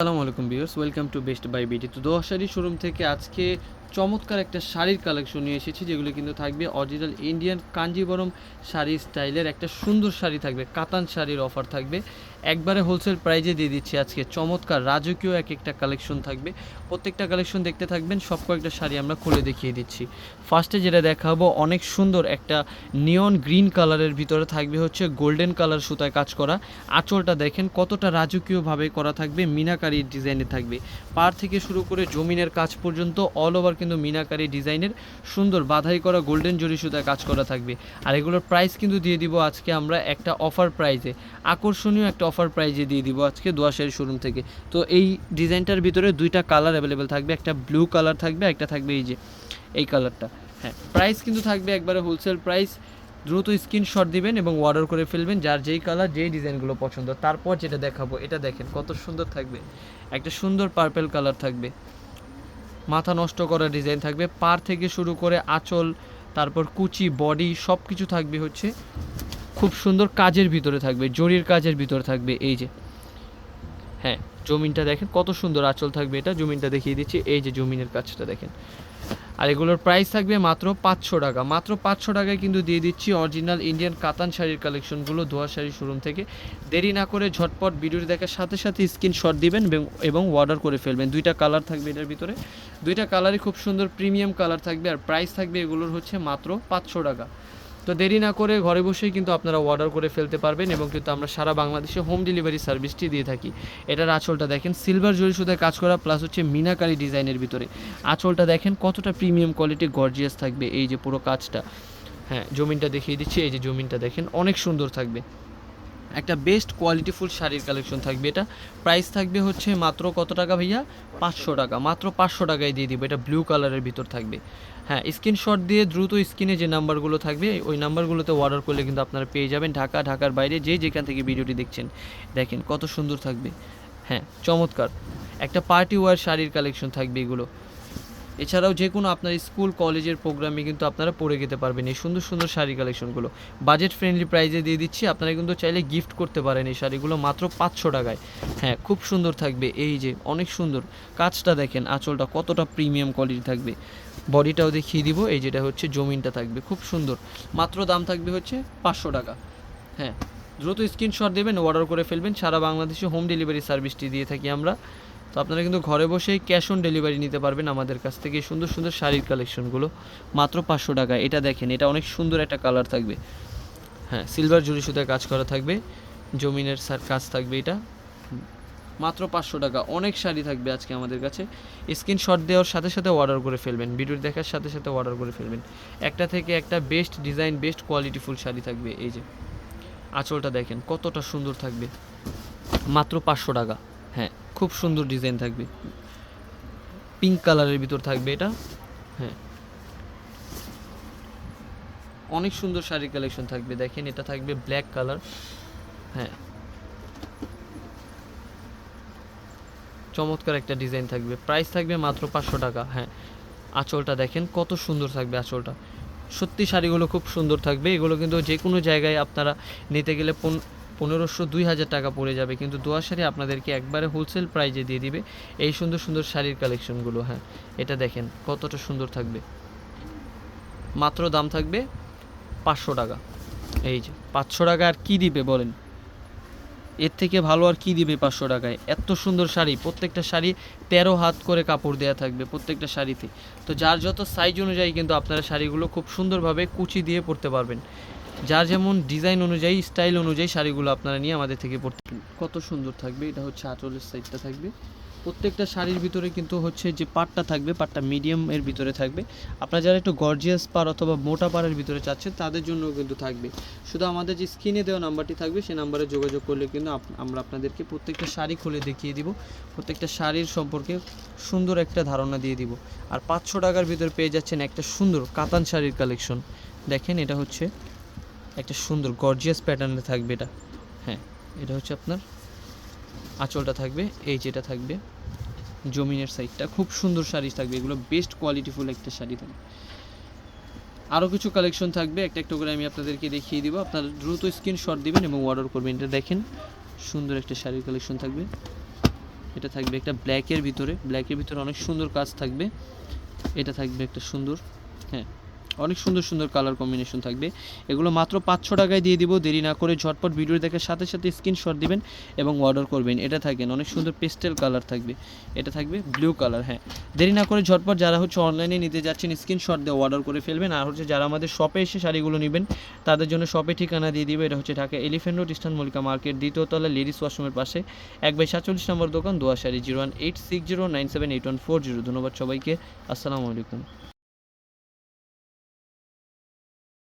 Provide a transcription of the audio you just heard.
আসসালামু আলাইকুম viewers welcome to best by BT তো দোহাশারি শোরুম থেকে আজকে চমৎকার একটা শাড়ির কালেকশন নিয়ে এসেছি, যেগুলো কিন্তু থাকবে অরিজিনাল ইন্ডিয়ান কাঞ্জিবরম শাড়ি স্টাইলের একটা সুন্দর শাড়ি থাকবে, কাতান শাড়ির অফার থাকবে। একবারে হোলসেল প্রাইজে দিয়ে দিচ্ছি আজকে, চমৎকার রাজকীয় এক একটা কালেকশন থাকবে। প্রত্যেকটা কালেকশন দেখতে থাকবেন, সব কয়েকটা শাড়ি আমরা খুলে দেখিয়ে দিচ্ছি। ফার্স্টে যেটা দেখাবো, অনেক সুন্দর একটা নিয়ন গ্রিন কালারের ভিতরে থাকবে হচ্ছে গোল্ডেন কালার সুতায় কাজ করা। আঁচলটা দেখেন, কতটা রাজকীয়ভাবে করা থাকবে মিনাকারি ডিজাইনে থাকবে। পার থেকে শুরু করে জমিনের কাজ পর্যন্ত অল ওভার কিন্তু মিনাকারি ডিজাইনের সুন্দর বাধাই করা গোল্ডেন জরি সুতায় কাজ করা থাকবে। আর এগুলোর প্রাইস কিন্তু দিয়ে দিব আজকে আমরা একটা অফার প্রাইজে আকর্ষণীয় একটা অফার প্রাইজে দিয়ে দিব আজকে দোয়াশের শোরুম থেকে। তো এই ডিজাইনটার ভিতরে দুইটা কালার অ্যাভেলেবেল থাকবে, একটা ব্লু কালার থাকবে একটা থাকবে এই যে, এই কালারটা হ্যাঁ প্রাইস কিন্তু থাকবে একবারে হোলসেল প্রাইস দ্রুত স্ক্রিনশট দিবেন এবং অর্ডার করে ফেলবেন যার যেই কালার যেই ডিজাইনগুলো পছন্দ। তারপর যেটা দেখাবো, এটা দেখেন কত সুন্দর থাকবে। একটা সুন্দর পার্পেল কালার থাকবে। মাথা নষ্ট করা ডিজাইন থাকবে। পার থেকে শুরু করে আঁচল, তারপর কুচি বডি সব কিছু থাকবে হচ্ছে খুব সুন্দর কাজের ভিতরে থাকবে, জরির কাজের ভিতরে থাকবে, এই যে। হ্যাঁ জমিনটা দেখেন, কত সুন্দর আঁচল থাকবে এটা। জমিনটা দেখিয়ে দিচ্ছি, এই যে জমিনের কাজটা দেখেন। আর এগুলোর প্রাইস থাকবে মাত্র পাঁচশো টাকা। মাত্র পাঁচশো টাকায় কিন্তু দিয়ে দিচ্ছি অরিজিনাল ইন্ডিয়ান কাতান শাড়ির কালেকশনগুলো দোয়া শাড়ি শোরুম থেকে। দেরি না করে ঝটপট ভিডিওটি দেখার সাথে সাথে স্ক্রিনশট দিবেন এবং অর্ডার করে ফেলবেন। দুইটা কালার থাকবে এটার ভিতরে। দুইটা কালারই খুব সুন্দর প্রিমিয়াম কালার থাকবে আর প্রাইস থাকবে এগুলোর হচ্ছে মাত্র পাঁচশো টাকা। তো দেরি না করে ঘরে বসেই কিন্তু আপনারা অর্ডার করে ফেলতে পারবেন এবং কিন্তু আমরা সারা বাংলাদেশে হোম ডেলিভারি সার্ভিসটি দিয়ে থাকি। এটার আঁচলটা দেখেন সিলভার জরি সুতায় কাজ করা প্লাস হচ্ছে মিনাকারি ডিজাইনের ভিতরে। আঁচলটা দেখেন, কতটা প্রিমিয়াম কোয়ালিটি গর্জিয়াস থাকবে এই যে পুরো কাজটা। হ্যাঁ জমিনটা দেখিয়ে দিচ্ছি, এই যে জমিনটা দেখেন, অনেক সুন্দর থাকবে। একটা বেস্ট কোয়ালিটিফুল শাড়ির কালেকশন থাকবে এটা। প্রাইস থাকবে হচ্ছে মাত্র কত টাকা ভাইয়া? পাঁচশো টাকা। মাত্র পাঁচশো টাকায় দিয়ে দিব। এটা ব্লু কালারের ভিতর থাকবে। হ্যাঁ স্ক্রিনশট দিয়ে দ্রুত স্ক্রিনে যে নাম্বারগুলো থাকবে, ওই নাম্বারগুলোতে অর্ডার করলে কিন্তু আপনারা পেয়ে যাবেন ঢাকা, ঢাকার বাইরে যে যেখান থেকে ভিডিওটি দেখছেন। দেখেন কত সুন্দর থাকবে। হ্যাঁ চমৎকার। একটা পার্টি ওয়ার শাড়ির কালেকশন থাকবে এগুলো। এছাড়াও যে কোনো আপনার স্কুল, কলেজের প্রোগ্রামে কিন্তু আপনারা পরে যেতে পারবেন এই সুন্দর সুন্দর শাড়ি কালেকশনগুলো বাজেট ফ্রেন্ডলি প্রাইজে দিয়ে দিচ্ছি, আপনারা কিন্তু চাইলে গিফট করতে পারেন এই শাড়িগুলো মাত্র পাঁচশো টাকায়। হ্যাঁ খুব সুন্দর থাকবে, এই যে অনেক সুন্দর। কাজটা দেখেন, আঁচলটা কতটা প্রিমিয়াম কোয়ালিটি থাকবে। বডিটাও দেখিয়ে দিব, এই যেটা হচ্ছে জমিনটা থাকবে, খুব সুন্দর। মাত্র দাম থাকবে হচ্ছে পাঁচশো টাকা। হ্যাঁ দ্রুত স্ক্রিনশট দেবেন অর্ডার করে ফেলবেন, সারা বাংলাদেশে হোম ডেলিভারি সার্ভিসটি দিয়ে থাকি আমরা। তো আপনারা কিন্তু ঘরে বসেই ক্যাশ অন ডেলিভারি নিতে পারবেন আমাদের কাছ থেকে। সুন্দর সুন্দর শাড়ির কালেকশনগুলো মাত্র পাঁচশো টাকা। এটা দেখেন, এটা অনেক সুন্দর একটা কালার থাকবে। হ্যাঁ সিলভার জুড়ি সুতায় কাজ করা থাকবে। জমিনের সার কাজ থাকবে এটা। মাত্র পাঁচশো টাকা। অনেক শাড়ি থাকবে আজকে আমাদের কাছে। স্ক্রিনশট দেওয়ার সাথে সাথে অর্ডার করে ফেলবেন। ভিডিও দেখার সাথে সাথে অর্ডার করে ফেলবেন। একটা থেকে একটা best design best qualityful sari থাকবে এই যে। আঁচলটা দেখেন, কতটা সুন্দর থাকবে। মাত্র পাঁচশো টাকা। হ্যাঁ। খুব সুন্দর ডিজাইন থাকবে। পিঙ্ক কালারের ভিতর থাকবে এটা। হ্যাঁ। অনেক সুন্দর শাড়ির কালেকশন থাকবে, দেখেন এটা থাকবে ব্ল্যাক কালার। হ্যাঁ। চমৎকার একটা ডিজাইন থাকবে, প্রাইস থাকবে মাত্র পাঁচশো টাকা হ্যাঁ। আঁচলটা দেখেন কত সুন্দর থাকবে আঁচলটা। সত্যি শাড়িগুলো খুব সুন্দর থাকবে, এগুলো কিন্তু যে কোনো জায়গায় আপনারা নিতে গেলে পনেরোশো দুই হাজার টাকা পড়ে যাবে। কিন্তু দোয়া শাড়ি আপনাদেরকে একবারে হোলসেল প্রাইজে দিয়ে দিবে। এই সুন্দর সুন্দর শাড়ির কালেকশনগুলো হ্যাঁ এটা দেখেন কতটা সুন্দর থাকবে। মাত্র দাম থাকবে পাঁচশো টাকা। এই যে, পাঁচশো টাকা আর কী দিবে বলেন? এর থেকে ভালো আর কি দিবে পাঁচশো টাকায়? এত সুন্দর শাড়ি, প্রত্যেকটা শাড়ি তেরো হাত করে কাপড় দেওয়া থাকবে প্রত্যেকটা শাড়িতে। তো যার যত সাইজ অনুযায়ী কিন্তু আপনারা শাড়িগুলো খুব সুন্দরভাবে কুচি দিয়ে পরতে পারবেন। যার যেমন ডিজাইন অনুযায়ী স্টাইল অনুযায়ী শাড়িগুলো আপনারা নিয়ে আমাদের থেকে পড়তে কত সুন্দর থাকবে, এটা হচ্ছে আঁচলের সাইডটা থাকবে। প্রত্যেকটা শাড়ির ভিতরে কিন্তু হচ্ছে যে পাটটা থাকবে, পাটটা মিডিয়াম এর ভিতরে থাকবে। আপনারা যারা একটু গর্জিয়াস পার অথবা মোটা পাড়ের ভিতরে চাচ্ছেন, তাদের জন্য কিন্তু থাকবে। শুধু আমাদের যে স্ক্রিনে দেওয়া নাম্বারটি থাকবে সেই নাম্বারে যোগাযোগ করলে কিন্তু আমরা আপনাদেরকে প্রত্যেকটা শাড়ি খুলে দেখিয়ে দিব। প্রত্যেকটা শাড়ির সম্পর্কে সুন্দর একটা ধারণা দিয়ে দিব। আর পাঁচশো টাকার ভিতরে পেয়ে যাচ্ছেন একটা সুন্দর কাতান শাড়ির কালেকশন দেখেন, এটা হচ্ছে একটা সুন্দর গর্জিয়াস প্যাটার্নে থাকবে এটা। হ্যাঁ এটা হচ্ছে আপনার আঁচলটা থাকবে, এই যেটা থাকবে, জমিনের সাইডটা খুব সুন্দর শাড়ি থাকবে, এগুলো বেস্ট কোয়ালিটিফুল একটা শাড়ি থাকবে। আরও কিছু কালেকশন থাকবে, একটা একটা করে আমি আপনাদেরকে দেখিয়ে দিব। আপনারা দ্রুত স্ক্রিনশট দিবেন এবং অর্ডার করবেন। এটা দেখেন, সুন্দর একটা শাড়ির কালেকশন থাকবে। এটা থাকবে একটা ব্ল্যাকের ভিতরে। ব্ল্যাকের ভিতরে অনেক সুন্দর কাজ থাকবে। এটা থাকবে একটা সুন্দর হ্যাঁ। অনেক সুন্দর সুন্দর কালার কম্বিনেশন থাকবে। এগুলো মাত্র পাঁচশো টাকায় দিয়ে দিব। দেরি না করে ঝটপট ভিডিও দেখার সাথে সাথে স্ক্রিনশট দিবেন এবং অর্ডার করবেন। এটা থাকেন, অনেক সুন্দর পেস্টেল কালার থাকবে। এটা থাকবে ব্লু কালার হ্যাঁ। দেরি না করে ঝটপট যারা হচ্ছে অনলাইনে নিতে যাচ্ছেন স্ক্রিনশট দিয়ে অর্ডার করে ফেলবেন। আর হচ্ছে যারা আমাদের শপে এসে শাড়িগুলো নেবেন, তাদের জন্য শপে ঠিকানা দিয়ে দিবে। এটা হচ্ছে Dhaka elephant road eastern Mallika market দ্বিতীয় তলা লেডিস ওয়াশরুমের পাশে। এক বাই সাতচল্লিশ নম্বর দোকান, Dua sari zero one eight six zero nine seven eight one four zero. ধন্যবাদ সবাইকে। আসসালামু আলাইকুম।